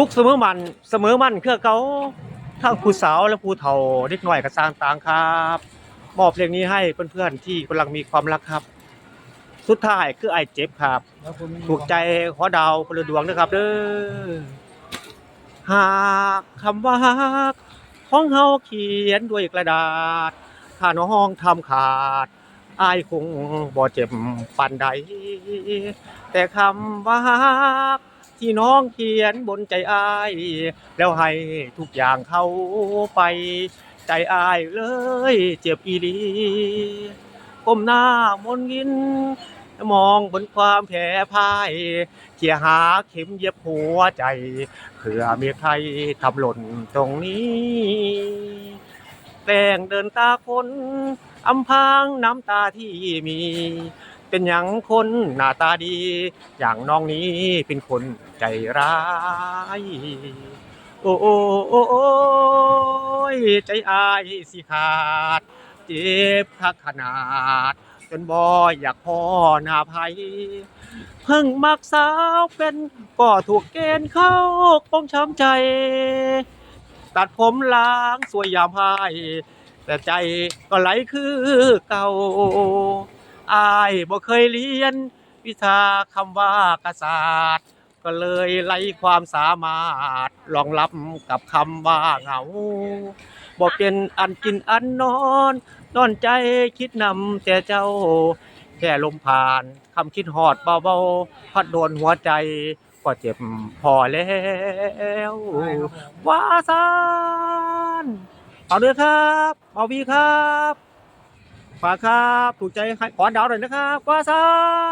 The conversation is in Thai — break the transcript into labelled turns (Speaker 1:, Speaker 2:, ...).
Speaker 1: สุขเสมอมันเสมอมันเครือเก่าทั้งผู้สาวและผู้เฒ่าเด็กน้อยก็สร้างต่างครับมอบเพลงนี้ให้เพื่อนๆที่กำลังมีความรักครับ สุดท้ายคือไอ้เจ็บครับ ถูกใจขอดาวพลดวงนะครับเด้อหากคำว่าของเฮาเขียนด้วยกระดาษ ถ้าน้องทำขาดอายคงบ่เจ็บปานใดแต่คำว่า ที่น้องเขียนบนใจอาย แล้วให้ทุกอย่างเข้าไปใจอายเลย เจ็บอีลีก้มหน้ามนกิน มองบนความแผลพ่ายเขี่ยหาเข็มเย็บหัวใจเผื่อมีใครทำหล่นตรงนี้แกล้งเดินตาคนอำพางน้ำตาที่มี เป็นอย่างคนหน้าตาดี อย่างน้องนี้เป็นคนใจร้าย โอ้โอ้โอ้โอยใจอายสิขาด เจ็บคักขนาด จนบ่อยากพ่อหน้าภัย เพิ่งมักสาวเป็นก็ถูกเกณฑ์เข้าป้องช้ำใจ ตัดผมล้างสวยยามพายแต่ใจก็ไหลคือเก่า อายบ่เคยเรียน วิชาคำว่ากษัตริย์ก็เลยไล่ความสามารถรองรับกับคำว่าเหงาบ่เป็นอันกินอันนอน นอนใจคิดนำแต่เจ้า แค่ลมผ่านคำคิดหอดเบาๆพัดโดนหัวใจ ก็เจ็บพอแล้ววาซานเอาด้วยครับเอาวีครับ ฝากครับ ถูกใจขอดาวหน่อยนะครับว่าซา